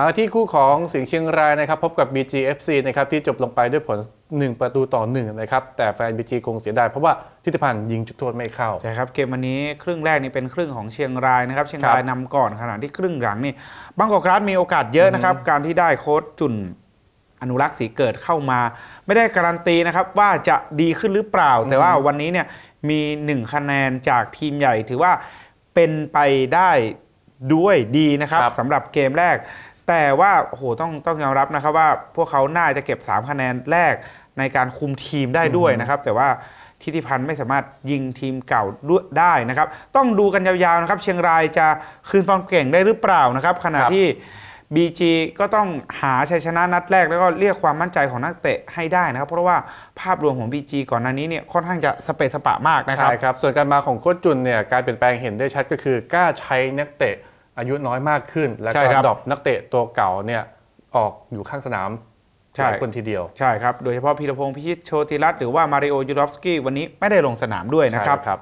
มาที่คู่ของสิงห์เชียงรายนะครับพบกับ BGFC นะครับที่จบลงไปด้วยผล 1 ประตูต่อ1นะครับแต่แฟน BG คงเสียดายเพราะว่าทิติพันธ์ยิงจุดโทษไม่เข้าใช่ครับเกมวันนี้ครึ่งแรกนี่เป็นครึ่งของเชียงรายนะครับเชียงรายนำก่อนขณะที่ครึ่งหลังนี่บางกอกกราสมีโอกาสเยอะนะครับการที่ได้โค้ชจุนอนุรักษ์ศรีเกิดเข้ามา ไม่ได้การันตีนะครับว่าจะดีขึ้นหรือเปล่า แต่ว่าวันนี้เนี่ยมี1คะแนนจากทีมใหญ่ถือว่าเป็นไปได้ด้วยดีนะครับครับสำหรับเกมแรก แต่ว่าโอ้โหต้องต้องยอมรับนะครับว่าพวกเขาน่าจะเก็บ 3 คะแนนแรกในการคุมทีมได้ด้วยนะครับ แต่ว่าทิติพันธ์ไม่สามารถยิงทีมเก่าด้วยได้นะครับ ต้องดูกันยาวๆนะครับ เชียงรายจะคืนฟอร์มเก่งได้หรือเปล่านะครับ ขณะครับที่ BG ก็ต้องหาชัยชนะนัดแรกแล้วก็เรียกความมั่นใจของนักเตะให้ได้นะครับ เพราะว่าภาพรวมของ BG ก่อนหน้านี้เนี่ยค่อนข้างจะสเปซสปะมากนะครับใช่ครับ ส่วนการมาของโค้ชจุนเนี่ยการเปลี่ยนแปลงเห็นได้ชัดก็คือกล้าใช้นักเตะ อายุน้อยมากขึ้น แล้วใช่ก็ครับดรอปนักเตะตัวเก่าเนี่ยออกอยู่ข้างสนามใช่หลายคนทีเดียว ใช่ครับ โดยเฉพาะพีรพงศ์พิชิตโชติรัตน์หรือว่ามาริโอยูรอฟสกี้วันนี้ไม่ได้ลงสนามด้วยนะครับใช่ครับ